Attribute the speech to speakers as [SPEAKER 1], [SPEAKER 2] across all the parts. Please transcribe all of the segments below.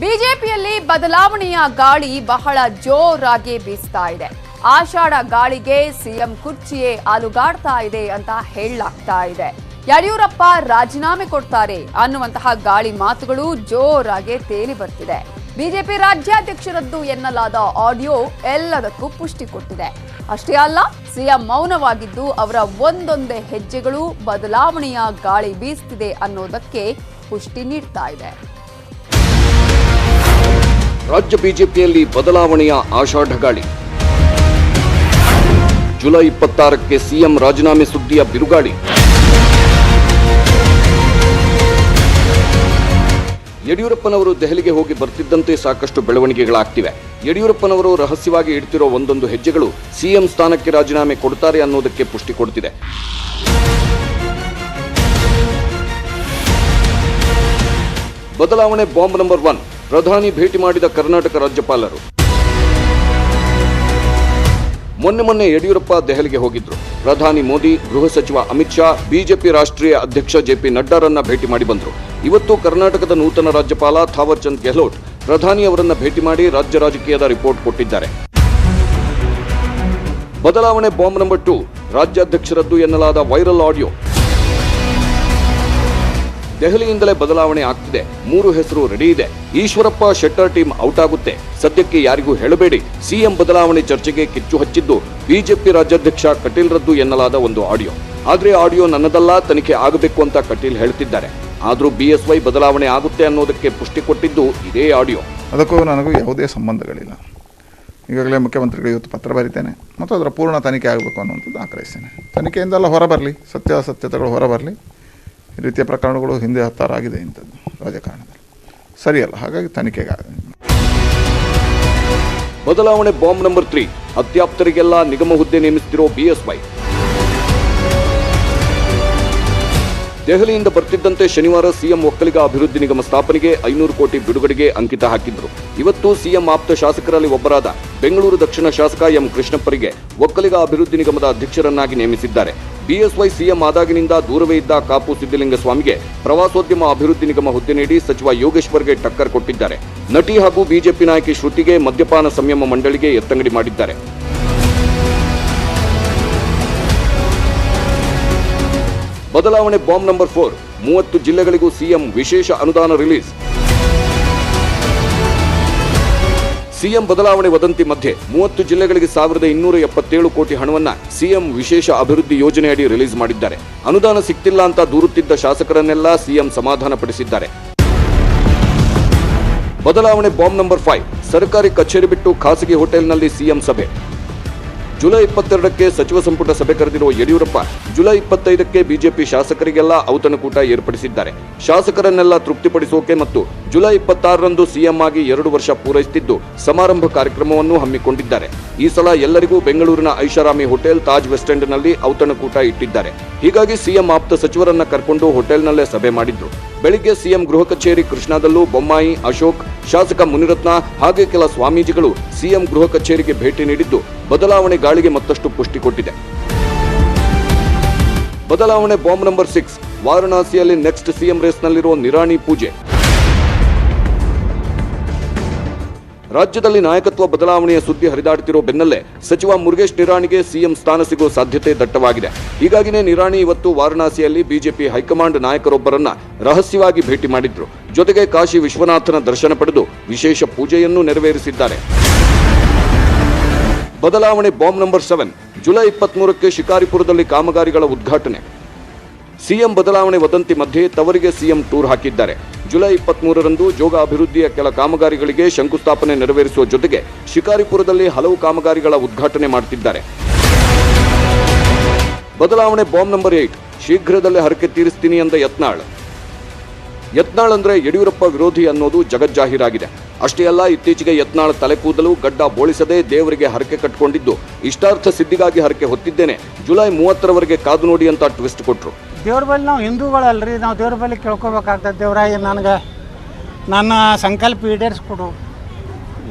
[SPEAKER 1] ಬಿಜೆಪಿಯಲ್ಲಿ ಬದಲಾವಣೆಯ ಗಾಳಿ ಬಹಳ ಜೋರಾಗಿ ಬೀಸ್ತಾ ಇದೆ. ಆಷಾಢ ಗಾಳಿಗೆ ಸಿಎಂ ಕುರ್ಚಿಯೇ ಅಲುಗಾಡ್ತಾ ಇದೆ ಅಂತ ಹೇಳಲಾಗ್ತಾ ಇದೆ. ಯಡಿಯೂರಪ್ಪ ರಾಜೀನಾಮೆ ಕೊಡ್ತಾರೆ ಅನ್ನುವಂತಹ ಗಾಳಿ ಮಾತುಗಳು ಜೋರಾಗಿ ತೇಲಿ ಬರ್ತಿದೆ. ಬಿಜೆಪಿ ರಾಜ್ಯಾಧ್ಯಕ್ಷರದ್ದು ಎನ್ನಲಾದ ಆಡಿಯೋ ಎಲ್ಲದಕ್ಕೂ ಪುಷ್ಟಿ ಕೊಟ್ಟಿದೆ. ಅಷ್ಟೇ ಅಲ್ಲ, ಸಿಎಂ ಮೌನವಾಗಿದ್ದು ಅವರ ಒಂದೊಂದೇ ಹೆಜ್ಜೆಗಳು ಬದಲಾವಣೆಯ ಗಾಳಿ ಬೀಸ್ತಿದೆ ಅನ್ನೋದಕ್ಕೆ ಪುಷ್ಟಿ ನೀಡ್ತಾ ಇದೆ.
[SPEAKER 2] ರಾಜ್ಯ ಬಿಜೆಪಿಯಲ್ಲಿ ಬದಲಾವಣೆಯ ಆಷಾಢಗಾಳಿ ಜುಲೈ ಇಪ್ಪತ್ತಾರಕ್ಕೆ ಸಿಎಂ ರಾಜೀನಾಮೆ ಸುದ್ದಿಯ ಬಿರುಗಾಳಿ. ಯಡಿಯೂರಪ್ಪನವರು ದೆಹಲಿಗೆ ಹೋಗಿ ಬರ್ತಿದ್ದಂತೆ ಸಾಕಷ್ಟು ಬೆಳವಣಿಗೆಗಳಾಗ್ತಿವೆ. ಯಡಿಯೂರಪ್ಪನವರು ರಹಸ್ಯವಾಗಿ ಇಡ್ತಿರೋ ಒಂದೊಂದು ಹೆಜ್ಜೆಗಳು ಸಿಎಂ ಸ್ಥಾನಕ್ಕೆ ರಾಜೀನಾಮೆ ಕೊಡ್ತಾರೆ ಅನ್ನೋದಕ್ಕೆ ಪುಷ್ಟಿ ಕೊಡ್ತಿದೆ. ಬದಲಾವಣೆ ಬಾಂಬ್ ನಂಬರ್ ಒನ್. ಪ್ರಧಾನಿ ಭೇಟಿ ಮಾಡಿದ ಕರ್ನಾಟಕ ರಾಜ್ಯಪಾಲರು. ಮೊನ್ನೆ ಮೊನ್ನೆ ಯಡಿಯೂರಪ್ಪ ದೆಹಲಿಗೆ ಹೋಗಿದ್ರು. ಪ್ರಧಾನಿ ಮೋದಿ, ಗೃಹ ಸಚಿವ ಅಮಿತ್ ಶಾ, ಬಿಜೆಪಿ ರಾಷ್ಟ್ರೀಯ ಅಧ್ಯಕ್ಷ ಜೆ ಪಿ ನಡ್ಡಾರನ್ನ ಭೇಟಿ ಮಾಡಿ ಬಂದರು. ಇವತ್ತು ಕರ್ನಾಟಕದ ನೂತನ ರಾಜ್ಯಪಾಲ ಥಾವರ್ ಚಂದ್ ಗೆಹ್ಲೋಟ್ ಪ್ರಧಾನಿ ಅವರನ್ನ ಭೇಟಿ ಮಾಡಿ ರಾಜ್ಯ ರಾಜಕೀಯದ ರಿಪೋರ್ಟ್ ಕೊಟ್ಟಿದ್ದಾರೆ. ಬದಲಾವಣೆ ಬಾಂಬ್ ನಂಬರ್ ಟು, ರಾಜ್ಯಾಧ್ಯಕ್ಷರದ್ದು ಎನ್ನಲಾದ ವೈರಲ್ ಆಡಿಯೋ. ದೆಹಲಿಯಿಂದಲೇ ಬದಲಾವಣೆ ಆಗ್ತಿದೆ. ಮೂರು ಹೆಸರು ರೆಡಿ ಇದೆ. ಈಶ್ವರಪ್ಪ ಶೆಟ್ಟರ್ ಟೀಮ್ ಔಟ್ ಆಗುತ್ತೆ. ಸದ್ಯಕ್ಕೆ ಯಾರಿಗೂ ಹೇಳಬೇಡಿ. ಸಿಎಂ ಬದಲಾವಣೆ ಚರ್ಚೆಗೆ ಕಿಚ್ಚು ಹಚ್ಚಿದ್ದು ಬಿಜೆಪಿ ರಾಜ್ಯಾಧ್ಯಕ್ಷ ಕಟೀಲ್ ರದ್ದು ಎನ್ನಲಾದ ಒಂದು ಆಡಿಯೋ. ಆದ್ರೆ ಆಡಿಯೋ ನನ್ನದಲ್ಲ, ತನಿಖೆ ಆಗಬೇಕು ಅಂತ ಕಟೀಲ್ ಹೇಳ್ತಿದ್ದಾರೆ. ಆದ್ರೂ ಬಿಎಸ್ವೈ ಬದಲಾವಣೆ ಆಗುತ್ತೆ ಅನ್ನೋದಕ್ಕೆ ಪುಷ್ಟಿ ಕೊಟ್ಟಿದ್ದು ಇದೇ ಆಡಿಯೋ.
[SPEAKER 3] ಅದಕ್ಕೂ ನನಗೂ ಯಾವುದೇ ಸಂಬಂಧಗಳಿಲ್ಲ. ಈಗಾಗಲೇ ಮುಖ್ಯಮಂತ್ರಿಗಳು ಇವತ್ತು ಪತ್ರ ಬರಿತೇನೆ. ಮತ್ತು ಅದರ ಪೂರ್ಣ ತನಿಖೆ ಆಗಬೇಕು ಅನ್ನುವಂಥದ್ದು ಆಗ್ರಹಿಸ್ತೇನೆ. ತನಿಖೆಯಿಂದೆಲ್ಲ ಹೊರಬರಲಿ. ಸತ್ಯಾಸತ್ಯತೆಗಳು ಹೊರಬರಲಿ. ಈ ರೀತಿಯ ಪ್ರಕರಣಗಳು ಹಿಂದೆ ಹತ್ತಾರಾಗಿದೆ ಇಂಥದ್ದು ರಾಜಕಾರಣದಲ್ಲಿ. ಸರಿಯಲ್ಲ, ಹಾಗಾಗಿ ತನಿಖೆಗೆ
[SPEAKER 2] ಬದಲಾವಣೆ ಬಾಂಬ್ ನಂಬರ್ ತ್ರೀ. ಅತ್ಯಾಪ್ತರಿಗೆಲ್ಲ ನಿಗಮ ಹುದ್ದೆ ನೇಮಿಸುತ್ತಿರೋ ಬಿಎಸ್ವೈ ದೆಹಲಿಯಿಂದ ಬರ್ತಿದ್ದಂತೆ ಶನಿವಾರ ಸಿಎಂ ಒಕ್ಕಲಿಗ ಅಭಿವೃದ್ಧಿ ನಿಗಮ ಸ್ಥಾಪನೆಗೆ ಐನೂರು ಕೋಟಿ ಬಿಡುಗಡೆಗೆ ಅಂಕಿತ ಹಾಕಿದ್ರು. ಇವತ್ತು ಸಿಎಂ ಆಪ್ತ ಶಾಸಕರಲ್ಲಿ ಒಬ್ಬರಾದ ಬೆಂಗಳೂರು ದಕ್ಷಿಣ ಶಾಸಕ ಎಂ ಕೃಷ್ಣಪ್ಪರಿಗೆ ಒಕ್ಕಲಿಗ ಅಭಿವೃದ್ಧಿ ನಿಗಮದ ಅಧ್ಯಕ್ಷರನ್ನಾಗಿ ನೇಮಿಸಿದ್ದಾರೆ. ಬಿಎಸ್ವೈ ಸಿಎಂ ಆದಾಗಿನಿಂದ ದೂರವೇ ಇದ್ದ ಕಾಪು ಸಿದ್ದಲಿಂಗಸ್ವಾಮಿಗೆ ಪ್ರವಾಸೋದ್ಯಮ ಅಭಿವೃದ್ಧಿ ನಿಗಮ ಹುದ್ದೆ ನೀಡಿ ಸಚಿವ ಯೋಗೇಶ್ವರ್ಗೆ ಟಕ್ಕರ್ ಕೊಟ್ಟಿದ್ದಾರೆ. ನಟಿ ಹಾಗೂ ಬಿಜೆಪಿ ನಾಯಕಿ ಶ್ರುತಿಗೆ ಮದ್ಯಪಾನ ಸಂಯಮ ಮಂಡಳಿಗೆ ಎತ್ತಂಗಡಿ ಮಾಡಿದ್ದಾರೆ. ಬದಲಾವಣೆ ಬಾಂಬ್ ನಂಬರ್ ಫೋರ್, ಮೂವತ್ತು ಜಿಲ್ಲೆಗಳಿಗೂ ಸಿಎಂ ವಿಶೇಷ ಅನುದಾನ ರಿಲೀಸ್. ಸಿಎಂ ಬದಲಾವಣೆ ವದಂತಿ ಮಧ್ಯೆ ಮೂವತ್ತು ಜಿಲ್ಲೆಗಳಿಗೆ ಸಾವಿರದ ಇನ್ನೂರ ಎಪ್ಪತ್ತೇಳು ಕೋಟಿ ಹಣವನ್ನ ಸಿಎಂ ವಿಶೇಷ ಅಭಿವೃದ್ಧಿ ಯೋಜನೆಯಡಿ ರಿಲೀಸ್ ಮಾಡಿದ್ದಾರೆ. ಅನುದಾನ ಸಿಕ್ತಿಲ್ಲ ಅಂತ ದೂರುತ್ತಿದ್ದ ಶಾಸಕರನ್ನೆಲ್ಲ ಸಿಎಂ ಸಮಾಧಾನಪಡಿಸಿದ್ದಾರೆ. ಬದಲಾವಣೆ ಬಾಂಬ್ ನಂಬರ್ ಫೈವ್, ಸರ್ಕಾರಿ ಕಚೇರಿ ಬಿಟ್ಟು ಖಾಸಗಿ ಹೋಟೆಲ್ನಲ್ಲಿ ಸಿಎಂ ಸಭೆ. ಜುಲೈ ಇಪ್ಪತ್ತೆರಡಕ್ಕೆ ಸಚಿವ ಸಂಪುಟ ಸಭೆ ಕರೆದಿರುವ ಯಡಿಯೂರಪ್ಪ ಜುಲೈ ಇಪ್ಪತ್ತೈದಕ್ಕೆ ಬಿಜೆಪಿ ಶಾಸಕರಿಗೆಲ್ಲ ಔತಣಕೂಟ ಏರ್ಪಡಿಸಿದ್ದಾರೆ. ಶಾಸಕರನ್ನೆಲ್ಲ ತೃಪ್ತಿಪಡಿಸೋಕೆ ಮತ್ತು ಜುಲೈ ಇಪ್ಪತ್ತಾರರಂದು ಸಿಎಂ ಆಗಿ ಎರಡು ವರ್ಷ ಪೂರೈಸುತ್ತಿದ್ದು ಸಮಾರಂಭ ಕಾರ್ಯಕ್ರಮವನ್ನು ಹಮ್ಮಿಕೊಂಡಿದ್ದಾರೆ. ಈ ಸಲ ಎಲ್ಲರಿಗೂ ಬೆಂಗಳೂರಿನ ಐಷಾರಾಮಿ ಹೋಟೆಲ್ ತಾಜ್ ವೆಸ್ಟ್ ಎಂಡ್ನಲ್ಲಿ ಔತಣಕೂಟ ಇಟ್ಟಿದ್ದಾರೆ. ಹೀಗಾಗಿ ಸಿಎಂ ಆಪ್ತ ಸಚಿವರನ್ನ ಕರ್ಕೊಂಡು ಹೋಟೆಲ್ನಲ್ಲೇ ಸಭೆ ಮಾಡಿದ್ರು. ಬೆಳಿಗ್ಗೆ ಸಿಎಂ ಗೃಹ ಕಚೇರಿ ಕೃಷ್ಣಾದಲ್ಲೂ ಬೊಮ್ಮಾಯಿ, ಅಶೋಕ್, ಶಾಸಕ ಮುನಿರತ್ನ ಹಾಗೆ ಕೆಲ ಸ್ವಾಮೀಜಿಗಳು ಸಿಎಂ ಗೃಹ ಕಚೇರಿಗೆ ಭೇಟಿ ನೀಡಿದ್ದು ಬದಲಾವಣೆ ಗಾಳಿಗೆ ಮತ್ತಷ್ಟು ಪುಷ್ಟಿ ಕೊಟ್ಟಿದೆ. ಬದಲಾವಣೆ ಬಾಂಬ್ ನಂಬರ್ ಸಿಕ್ಸ್ ವಾರಣಾಸಿಯಲ್ಲಿ ನೆಕ್ಸ್ಟ್ ಸಿಎಂ ರೇಸ್ನಲ್ಲಿರುವ ನಿರಾಣಿ ಪೂಜೆ. ರಾಜ್ಯದಲ್ಲಿ ನಾಯಕತ್ವ ಬದಲಾವಣೆಯ ಸುದ್ದಿ ಹರಿದಾಡುತ್ತಿರುವ ಬೆನ್ನಲ್ಲೇ ಸಚಿವ ಮುರುಗೇಶ್ ನಿರಾಣಿಗೆ ಸಿಎಂ ಸ್ಥಾನ ಸಿಗುವ ಸಾಧ್ಯತೆ ದಟ್ಟವಾಗಿದೆ. ಹೀಗಾಗಿನೇ ನಿರಾಣಿ ಇವತ್ತು ವಾರಣಾಸಿಯಲ್ಲಿ ಬಿಜೆಪಿ ಹೈಕಮಾಂಡ್ ನಾಯಕರೊಬ್ಬರನ್ನ ರಹಸ್ಯವಾಗಿ ಭೇಟಿ ಮಾಡಿದ್ರು. ಜೊತೆಗೆ ಕಾಶಿ ವಿಶ್ವನಾಥನ ದರ್ಶನ ಪಡೆದು ವಿಶೇಷ ಪೂಜೆಯನ್ನು ನೆರವೇರಿಸಿದ್ದಾರೆ. ಬದಲಾವಣೆ ಬಾಂಬ್ ನಂಬರ್ ಸೆವೆನ್, ಜುಲೈ ಇಪ್ಪತ್ಮೂರಕ್ಕೆ ಶಿಕಾರಿಪುರದಲ್ಲಿ ಕಾಮಗಾರಿಗಳ ಉದ್ಘಾಟನೆ. ಸಿಎಂ ಬದಲಾವಣೆ ವದಂತಿ ಮಧ್ಯೆ ತವರಿಗೆ ಸಿಎಂ ಟೂರ್ ಹಾಕಿದ್ದಾರೆ. ಜುಲೈ ಇಪ್ಪತ್ಮೂರರಂದು ಜೋಗ ಅಭಿವೃದ್ಧಿಯ ಕೆಲ ಕಾಮಗಾರಿಗಳಿಗೆ ಶಂಕುಸ್ಥಾಪನೆ ನೆರವೇರಿಸುವ ಜೊತೆಗೆ ಶಿಕಾರಿಪುರದಲ್ಲಿ ಹಲವು ಕಾಮಗಾರಿಗಳ ಉದ್ಘಾಟನೆ ಮಾಡುತ್ತಿದ್ದಾರೆ. ಬದಲಾವಣೆ ಬಾಂಬ್ ನಂಬರ್ ಏಟ್. ಶೀಘ್ರದಲ್ಲೇ ಹರಕೆ ತೀರಿಸ್ತೀನಿ ಎಂದ ಯತ್ನಾಳ್. ಯತ್ನಾಳ್ ಅಂದ್ರೆ ಯಡಿಯೂರಪ್ಪ ವಿರೋಧಿ ಅನ್ನೋದು ಜಗಜ್ಜಾಹೀರಾಗಿದೆ. ಅಷ್ಟೇ ಅಲ್ಲ, ಇತ್ತೀಚೆಗೆ ಯತ್ನಾಳ್ ತಲೆ ಕೂದಲು ಗಡ್ಡ ಬೋಳಿಸದೆ ದೇವರಿಗೆ ಹರಕೆ ಕಟ್ಟಿಕೊಂಡಿದ್ದು ಇಷ್ಟಾರ್ಥ ಸಿದ್ಧಿಗಾಗಿ ಹರಕೆ ಹೊತ್ತಿದ್ದೇನೆ. ಜುಲೈ ಮೂವತ್ತರವರೆಗೆ ಕಾದು ನೋಡಿ ಅಂತ ಟ್ವಿಸ್ಟ್ ಕೊಟ್ಟರು
[SPEAKER 4] ದೇವ್ರ ಬಳಿ ನಾವು ಹಿಂದೂಗಳಲ್ರಿ, ನಾವು ದೇವ್ರ ಬಳಿ ಕೇಳ್ಕೊಬೇಕಾಗ್ತದೆ ದೇವರಾಯ, ನನಗೆ ನನ್ನ ಸಂಕಲ್ಪ ಈಡೇರಿಸ್ಕೊಡು.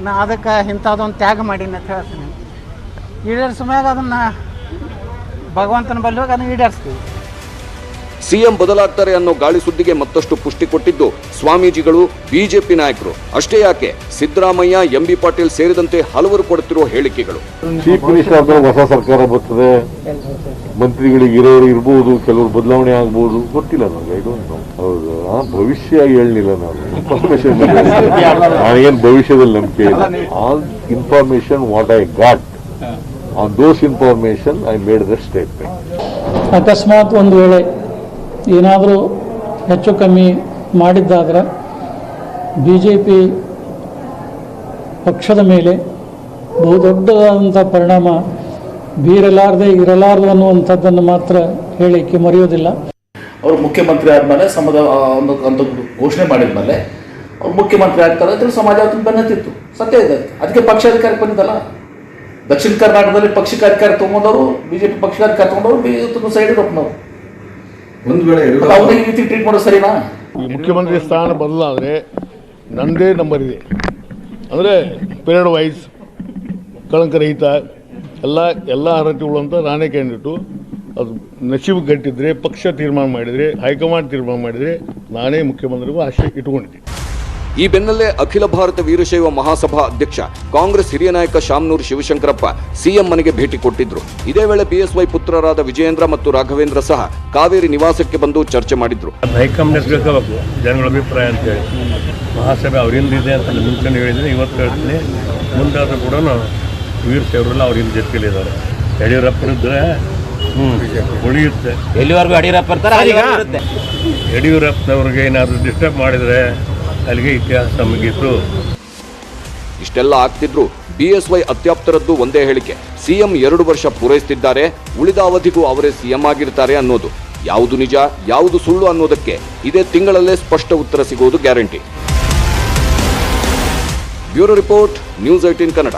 [SPEAKER 4] ನಾ ಅದಕ್ಕೆ ಇಂಥದ್ದೊಂದು ತ್ಯಾಗ ಮಾಡೀನಿ ಅಂತ ಹೇಳ್ತೀನಿ. ಈಡೇರಿಸ ಮ್ಯಾಗ ಅದನ್ನು ಭಗವಂತನ ಬಳಿ ಹೋಗಿ ಅದನ್ನು ಈಡೇರಿಸ್ತೀವಿ.
[SPEAKER 2] ಸಿಎಂ ಬದಲಾಗ್ತಾರೆ ಅನ್ನೋ ಗಾಳಿ ಸುದ್ದಿಗೆ ಮತ್ತಷ್ಟು ಪುಷ್ಟಿ ಕೊಟ್ಟಿದ್ದು ಸ್ವಾಮೀಜಿಗಳು ಬಿಜೆಪಿ ನಾಯಕರು. ಅಷ್ಟೇ ಯಾಕೆ ಸಿದ್ದರಾಮಯ್ಯ ಎಂಬಿ ಪಾಟೀಲ್ ಸೇರಿದಂತೆ ಹಲವರು ಕೊಡುತ್ತಿರುವ ಹೇಳಿಕೆಗಳು.
[SPEAKER 5] ಚೀಫ್ ಮಿನಿಸ್ಟರ್ ಹೊಸ ಸರ್ಕಾರ ಬರ್ತದೆ. ಮಂತ್ರಿಗಳಿಗೆ ಇರೋರು ಇರ್ಬೋದು ಕೆಲವರು ಬದಲಾವಣೆ ಆಗ್ಬೋದು. ಗೊತ್ತಿಲ್ಲ ನನಗೆ ಐ ಡೋಂಟ್ ನೋ ಹೌದು. ಆ ಭವಿಷ್ಯ ಹೇಳಲಿಲ್ಲ ನಾನು ಇನ್ಫಾರ್ಮೇಶನ್ ನನಗೇನು ಭವಿಷ್ಯದಲ್ಲಿ ನಂಬಿಕೆ ಇಲ್ಲ. All information what I got on those information I made the statement
[SPEAKER 6] ಅಕಸ್ಮಾತ್ ಒಂದು ವೇಳೆ ಏನಾದರೂ ಹೆಚ್ಚು ಕಮ್ಮಿ ಮಾಡಿದ್ದಾದ್ರೆ ಬಿ ಜೆ ಪಿ ಪಕ್ಷದ ಮೇಲೆ ಬಹುದೊಡ್ಡದಾದಂಥ ಪರಿಣಾಮ ಬೀರಲಾರದೆ ಇರಲಾರದು ಅನ್ನುವಂಥದ್ದನ್ನು ಮಾತ್ರ ಹೇಳಿಕ್ಕೆ ಮರೆಯೋದಿಲ್ಲ.
[SPEAKER 7] ಅವರು ಮುಖ್ಯಮಂತ್ರಿ ಆದಮೇಲೆ ಸಮದ ಒಂದು ಒಂದು ಘೋಷಣೆ ಮಾಡಿದ್ಮೇಲೆ ಅವ್ರು ಮುಖ್ಯಮಂತ್ರಿ ಆಗ್ತಾರೆ ಅಂದ್ರೆ ಸಮಾಜ ಬೆನ್ನತ್ತಿತ್ತು. ಸತ್ಯ ಇದೆ. ಅದಕ್ಕೆ ಪಕ್ಷ ಅಧಿಕಾರಕ್ಕೆ ಬಂದಿದ್ದಲ್ಲ. ದಕ್ಷಿಣ ಕರ್ನಾಟಕದಲ್ಲಿ ಪಕ್ಷಕ್ಕೆ ಅಧಿಕಾರ ತಗೊಂಡವರು, ಬಿಜೆಪಿ ಪಕ್ಷಕ್ಕೆ ಅಧಿಕಾರ ತಗೊಂಡವರು ಸೈಡ್ ಇರೋಪ್ನವ್ರು
[SPEAKER 8] ಒಂದು ವೇಳೆ
[SPEAKER 7] ಅವ್ರಿಗೆ ಈ ರೀತಿ ಟ್ರೀಟ್ ಮಾಡೋದು ಸರಿನಾ?
[SPEAKER 9] ಈ ಮುಖ್ಯಮಂತ್ರಿ ಸ್ಥಾನ ಬದಲಾದರೆ ನನ್ನದೇ ನಂಬರ್ ಇದೆ. ಅಂದರೆ ಪೀರಿಯಡ್ ವೈಸ್ ಕಳಂಕರಹಿತ ಎಲ್ಲ ಎಲ್ಲ ಅರ್ಹತೆ ಉಳ್ಳಂಥ ನಾನೇ ಕ್ಯಾಂಡಿಡೇಟು ಅದು ನಸೀಬು ಗಟ್ಟಿದ್ರೆ ಪಕ್ಷ ತೀರ್ಮಾನ ಮಾಡಿದರೆ ಹೈಕಮಾಂಡ್ ತೀರ್ಮಾನ ಮಾಡಿದರೆ ನಾನೇ ಮುಖ್ಯಮಂತ್ರಿಗೂ ಆಶೆ ಇಟ್ಕೊಂಡಿದ್ದೀನಿ.
[SPEAKER 2] ಈ ಬೆನ್ನಲ್ಲೇ ಅಖಿಲ ಭಾರತ ವೀರಶೈವ ಮಹಾಸಭಾ ಅಧ್ಯಕ್ಷ ಕಾಂಗ್ರೆಸ್ ಹಿರಿಯ ನಾಯಕ ಶಾಮನೂರು ಶಿವಶಂಕರಪ್ಪ ಸಿಎಂ ಮನೆಗೆ ಭೇಟಿ ಕೊಟ್ಟಿದ್ರು. ಇದೇ ವೇಳೆ ಬಿಎಸ್ವೈ ಪುತ್ರರಾದ ವಿಜಯೇಂದ್ರ ಮತ್ತು ರಾಘವೇಂದ್ರ ಸಹ ಕಾವೇರಿ ನಿವಾಸಕ್ಕೆ ಬಂದು ಚರ್ಚೆ ಮಾಡಿದ್ರು.
[SPEAKER 10] ಜನಗಳ ಅಭಿಪ್ರಾಯ ಅಂತೇಳಿ ಮಹಾಸಭೆ ಅವರಿಂದ ಇದೆ ಅಂತ ಮುಂಚೆನೇ ಹೇಳಿದ್ರೆ ಇವತ್ತು ಹೇಳ್ತೀನಿ. ಮುಂದಾದ್ರೂ ಕೂಡ ವೀರಶೈವರೆಲ್ಲ ಸೇವರೆಲ್ಲ ಅವರಿಂದ ಜೊತೆಲಿದ್ದಾರೆ ಯಡಿಯೂರಪ್ಪನಿದ್ರೆ ಉಳಿಯುತ್ತೆ.
[SPEAKER 11] ಎಲ್ಲಿವರೆಗೂ ಯಡಿಯೂರಪ್ಪ
[SPEAKER 10] ಯಡಿಯೂರಪ್ಪನವ್ರಿಗೆ ಏನಾದರೂ ಡಿಸ್ಟರ್ಬ್ ಮಾಡಿದರೆ ಅಲ್ಲಿಗೆ ಇತಿಹಾಸ ನಮಗಿದ್ರು
[SPEAKER 2] ಇಷ್ಟೆಲ್ಲ ಆಗ್ತಿದ್ರು ಬಿಎಸ್ವೈ ಅತ್ಯಾಪ್ತರದ್ದು ಒಂದೇ ಹೇಳಿಕೆ. ಸಿಎಂ ಎರಡು ವರ್ಷ ಪೂರೈಸುತ್ತಿದ್ದಾರೆ ಉಳಿದ ಅವಧಿಗೂ ಅವರೇ ಸಿಎಂ ಆಗಿರ್ತಾರೆ ಅನ್ನೋದು. ಯಾವುದು ನಿಜ, ಯಾವುದು ಸುಳ್ಳು ಅನ್ನೋದಕ್ಕೆ ಇದೇ ತಿಂಗಳಲ್ಲೇ ಸ್ಪಷ್ಟ ಉತ್ತರ ಸಿಗುವುದು guarantee. Bureau report, news eighteen Kannada.